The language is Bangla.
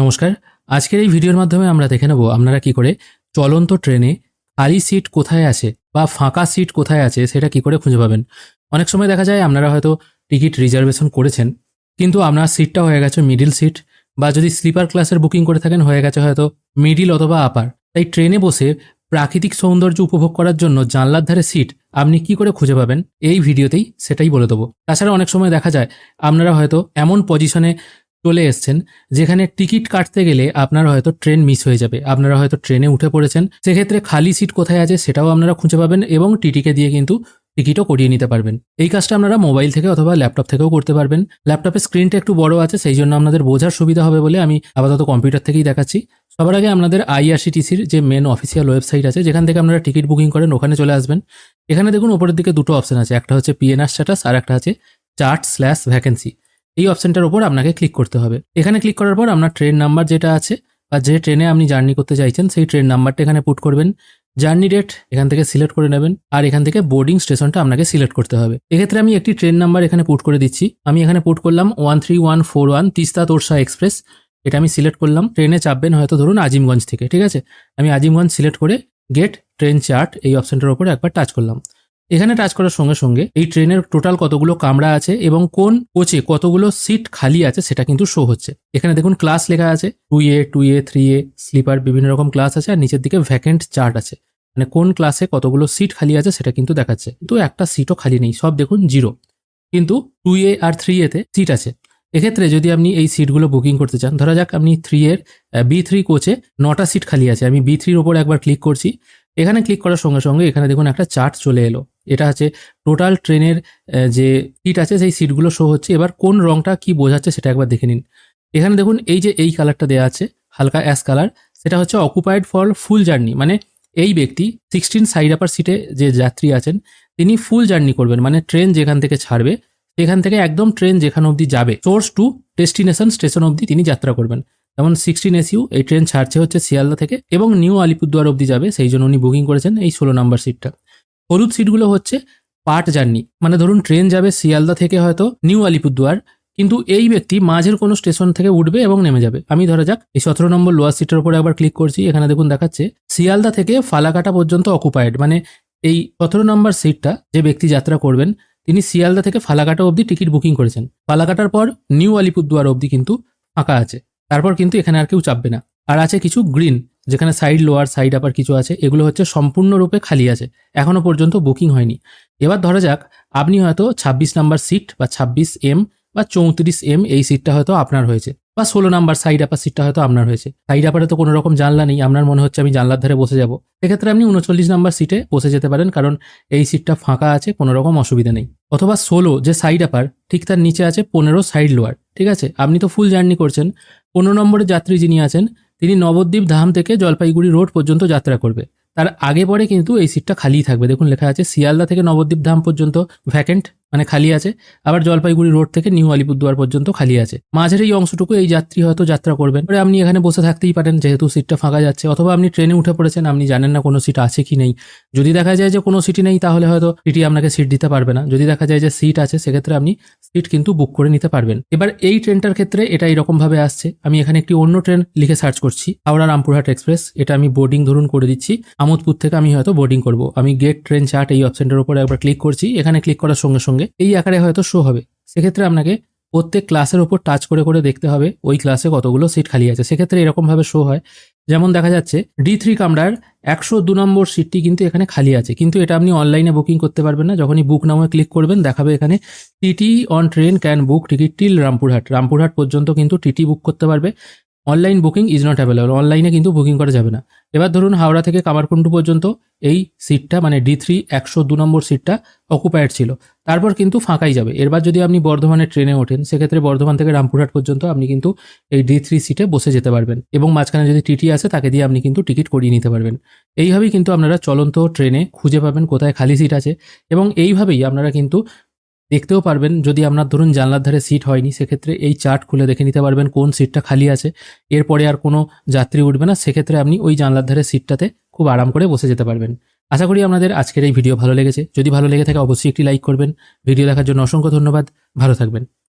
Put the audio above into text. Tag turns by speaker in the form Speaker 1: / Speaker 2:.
Speaker 1: নমস্কার। আজকের এই ভিডিওর মাধ্যমে আমরা দেখে নেব আপনারা কি করে চলন্ত ট্রেনে খালি সিট কোথায় আছে বা ফাঁকা সিট কোথায় আছে সেটা কি করে খুঁজে পাবেন। অনেক সময় দেখা যায় আপনারা হয়তো টিকিট রিজার্ভেশন করেছেন, কিন্তু আপনার সিটটা হয়ে গেছে মিডিল সিট বা যদি স্লিপার ক্লাসের বুকিং করে থাকেন হয়ে গেছে হয়তো মিডিল অথবা আপার। তাই ট্রেনে বসে প্রাকৃতিক সৌন্দর্য উপভোগ করার জন্য জানলার ধারে সিট আপনি কি করে খুঁজে পাবেন, এই ভিডিওতেই সেটাই বলে দেবো। তাছাড়া অনেক সময় দেখা যায় আপনারা হয়তো এমন পজিশনে চলে এসছেন, যেখানে টিকিট কাটতে গেলে আপনার হয়তো ট্রেন মিস হয়ে যাবে। আপনারা হয়তো ট্রেনে উঠে পড়েছেন। সেক্ষেত্রে খালি সিট কোথায় আছে সেটাও আপনারা খুঁজে পাবেন এবং টিটিকে দিয়ে কিন্তু টিকিটও করিয়ে নিতে পারবেন। এই কাজটা আপনারা মোবাইল থেকে অথবা ল্যাপটপ থেকেও করতে পারবেন। ল্যাপটপের স্ক্রিনটা একটু বড় আছে, সেই জন্য আপনাদের বোঝার সুবিধা হবে বলে আমি আপাতত কম্পিউটার থেকেই দেখাচ্ছি। সবার আগে আপনাদের আইআরসিটিসির যে মেন অফিসিয়াল ওয়েবসাইট আছে, যেখান থেকে আপনারা টিকিট বুকিং করেন, ওখানে চলে আসবেন। এখানে দেখুন ওপরের দিকে দুটো অপশন আছে, একটা হচ্ছে পিএনআর স্ট্যাটাস আর একটা আছে চার্ট স্ল্যাশ ভ্যাকেন্সি এই অপশনটার উপর আপনাকে ক্লিক করতে হবে। এখানে ক্লিক করার পর আপনার ট্রেন নাম্বার যেটা আছে বা যে ট্রেনে আপনি জার্নি করতে চাইছেন, সেই ট্রেন নাম্বারটা এখানে পুট করবেন। জার্নি ডেট এখান থেকে সিলেক্ট করে নেবেন আর এখান থেকে বোর্ডিং স্টেশনটা আপনাকে সিলেক্ট করতে হবে। এক্ষেত্রে আমি একটি ট্রেন নাম্বার এখানে পুট করে দিচ্ছি। আমি এখানে পুট করলাম one three one four one Teesta Torsa express এটা আমি সিলেক্ট করলাম। ট্রেনে চাপবেন হয়তো ধরুন আজিমগঞ্জ থেকে, ঠিক আছে? আমি আজিমগঞ্জ সিলেক্ট করে গেট ট্রেন চার্ট এই অপশনটার উপরে একবার টাচ করলাম। এখানে টাচ করার সঙ্গে সঙ্গে এই ট্রেনের টোটাল কতগুলো কামরা আছে এবং কোন কোচে কতগুলো সিট খালি আছে সেটা কিন্তু শো হচ্ছে। এখানে দেখুন ক্লাস লেখা আছে two A two A three A sleeper বিভিন্ন রকম ক্লাস আছে আর নিচের দিকে ভ্যাকেন্ট চার্ট আছে। মানে কোন ক্লাসে কতগুলো সিট খালি আছে সেটা কিন্তু দেখাচ্ছে। কিন্তু একটা সিটও খালি নেই, সব দেখুন জিরো কিন্তু টু এ আর থ্রি এতে সিট আছে। এক্ষেত্রে যদি আপনি এই সিটগুলো বুকিং করতে চান, ধরা যাক আপনি থ্রি এর বি থ্রি কোচে নটা সিট খালি আছে। আমি বি থ্রির ওপর একবার ক্লিক করছি। এখানে ক্লিক করার সঙ্গে সঙ্গে এখানে দেখুন একটা চার্ট চলে এলো। এটা হচ্ছে টোটাল ট্রেনের যে সিট আছে, সেই সিটগুলো শো হচ্ছে। এবার কোন রংটা কি বোঝাচ্ছে সেটা একবার দেখে নিন। এখানে দেখুন, এই যে এই কালারটা দেওয়া আছে, হালকা অ্যাশ কালার সেটা হচ্ছে অকুপাইড ফর ফুল জার্নি মানে এই ব্যক্তি সিক্সটিন সাইড আপার সিটে যে যাত্রী আছেন, তিনি ফুল জার্নি করবেন মানে ট্রেন যেখান থেকে ছাড়বে, সেখান থেকে একদম ট্রেন যেখানে অবধি যাবে সোর্স টু ডেস্টিনেশন স্টেশন অবধি তিনি যাত্রা করবেন। যেমন সিক্সটিন এসইউ এই ট্রেন ছাড়ছে হচ্ছে শিয়ালদা থেকে, এবং নিউ আলিপুরদুয়ার অবধি যাবে, সেই জন্য উনি বুকিং করেছেন এই ষোলো নাম্বার সিটটা হলুদ সিটগুলো হচ্ছে পার্ট জার্নি। মানে ধরুন ট্রেন যাবে শিয়ালদা থেকে হয়তো নিউ আলিপুরদুয়ার, কিন্তু এই ব্যক্তি মাঝের কোনো স্টেশন থেকে উঠবে এবং নেমে যাবে। আমি ধরা যাক, এই সতেরো নম্বর লোয়ার সিটের উপরে একবার ক্লিক করছি, এখানে দেখুন দেখাচ্ছে, শিয়ালদা থেকে ফালাকাটা পর্যন্ত অকুপায়েড মানে এই সতেরো নম্বর সিটটা যে ব্যক্তি যাত্রা করবেন, তিনি শিয়ালদা থেকে ফালাকাটা অবধি টিকিট বুকিং করেছেন। ফালাকাটার পর নিউ আলিপুরদুয়ার অবধি কিন্তু ফাঁকা আছে। তারপর কিন্তু এখানে আর কেউ চাপবে না। আর আছে কিছু গ্রিন যেখানে সাইড লোয়ার সাইড আপার কিছু আছে, এগুলো হচ্ছে সম্পূর্ণরূপে খালি আছে। এখনও পর্যন্ত বুকিং হয়নি। এবার ধরা যাক, আপনি হয়তো ছাব্বিশ নাম্বার সিট বা ছাব্বিশ এম বা চৌত্রিশ এম এই সিটটা হয়তো আপনার হয়েছে বা ষোলো নাম্বার সাইড আপার সিটটা হয়তো আপনার হয়েছে। সাইড আপারে তো কোনো রকম জানলা নেই, আপনার মনে হচ্ছে আমি জানলার ধারে বসে যাব। সেক্ষেত্রে আপনি উনচল্লিশ নাম্বার সিটে বসে যেতে পারেন, কারণ এই সিটটা ফাঁকা আছে, কোনো রকম অসুবিধা নেই। অথবা ষোলো যে সাইড আপার ঠিক তার নিচে আছে পনেরো সাইড লোয়ার ঠিক আছে? আপনি তো ফুল জার্নি করছেন। পনেরো নম্বরের যাত্রী যিনি আছেন তিনি নবদ্বীপ ধাম থেকে জলপাইগুড়ি রোড পর্যন্ত যাত্রা করবে। তার আগে পরে কিন্তু এই সিটটা খালিই থাকবে। দেখুন, লেখা আছে শিয়ালদা থেকে নবদ্বীপ ধাম পর্যন্ত ভ্যাকেন্ট। মানে খালি আছে। আবার জলপাইগুড়ি রোড থেকে নিউ আলিপুরদুয়ার পর্যন্ত খালি আছে। মাঝের এই অংশটুকু এই যাত্রী হয়তো যাত্রা করবেন। এবারে আপনি এখানে বসে থাকতেই পারেন, যেহেতু সিটটা ফাঁকা যাচ্ছে। অথবা আপনি ট্রেনে উঠে পড়েছেন, আপনি জানেন না কোনো সিট আছে কি নেই। যদি দেখা যায় যে কোনো সিটই নেই, তাহলে হয়তো টিটি আপনাকে সিট দিতে পারবে না। যদি দেখা যায় যে সিট আছে, সেক্ষেত্রে আপনি সিট কিন্তু বুক করে নিতে পারবেন। এবার এই ট্রেনটার ক্ষেত্রে এটা এরকম ভাবে আসছে। আমি এখানে একটি অন্য ট্রেন লিখে সার্চ করছি। হাওড়া রামপুরহাট এক্সপ্রেস। এটা আমি বোর্ডিং ধরুন করে দিচ্ছি। আমোদপুর থেকে আমি হয়তো বোর্ডিং করব। আমি গেট, ট্রেন, চার্ট এই অপশনটার উপর একবার ক্লিক করছি। এখানে ক্লিক করার সঙ্গে সঙ্গে এই আকারে হয়তো শো হবে। সেক্ষেত্রে আপনাকে প্রত্যেক ক্লাসের ওপর টাচ করে করে দেখতে হবে ওই ক্লাসে কতগুলো সিট খালি আছে। সেক্ষেত্রে এরকমভাবে শো হয়। যেমন দেখা যাচ্ছে ডি থ্রি কামরার একশো দু নম্বর সিটটি কিন্তু এখানে খালি আছে। কিন্তু এটা আপনি অনলাইনে বুকিং করতে পারবেন না। যখনই বুক নামে ক্লিক করবেন, দেখাবে এখানে TT on train can book ticket till Rampurhat Rampurhat পর্যন্ত কিন্তু টিটি বুক করতে পারবে। Online booking is not available অনলাইনে কিন্তু বুকিং করা যাবে না। এবার ধরুন হাওড়া থেকে কামারকুণ্ডু পর্যন্ত এই সিটটা মানে ডি থ্রি একশো দু নম্বর সিটটা অকুপায়েড ছিল। তারপর কিন্তু ফাঁকাই যাবে। এরবার যদি আপনি বর্ধমানের ট্রেনে ওঠেন, সেক্ষেত্রে বর্ধমান থেকে রামপুরহাট পর্যন্ত আপনি কিন্তু এই ডি থ্রি সিটে বসে যেতে পারবেন এবং মাঝখানে যদি টিটি আসে, তাকে দিয়ে আপনি কিন্তু টিকিট করিয়ে নিতে পারবেন। এইভাবেই কিন্তু আপনারা চলন্ত ট্রেনে খুঁজে পাবেন কোথায় খালি সিট আছে। এবং এইভাবেই আপনারা কিন্তু দেখতেও পারবেন, যদি আপনার ধরুন জানলার ধারে সিট হয়নি, সেক্ষেত্রে এই চার্ট খুলে দেখে নিতে পারবেন কোন সিটটা খালি আছে। এরপরে আর কোনো যাত্রী উঠবে না, সেক্ষেত্রে আপনি ওই জানলার ধারে সিটটাতে খুব আরাম করে বসে যেতে পারবেন। আশা করি আপনাদের আজকের এই ভিডিও ভালো লেগেছে। যদি ভালো লেগে থাকে, অবশ্যই একটি লাইক করবেন। ভিডিও দেখার জন্য অসংখ্য ধন্যবাদ। ভালো থাকবেন।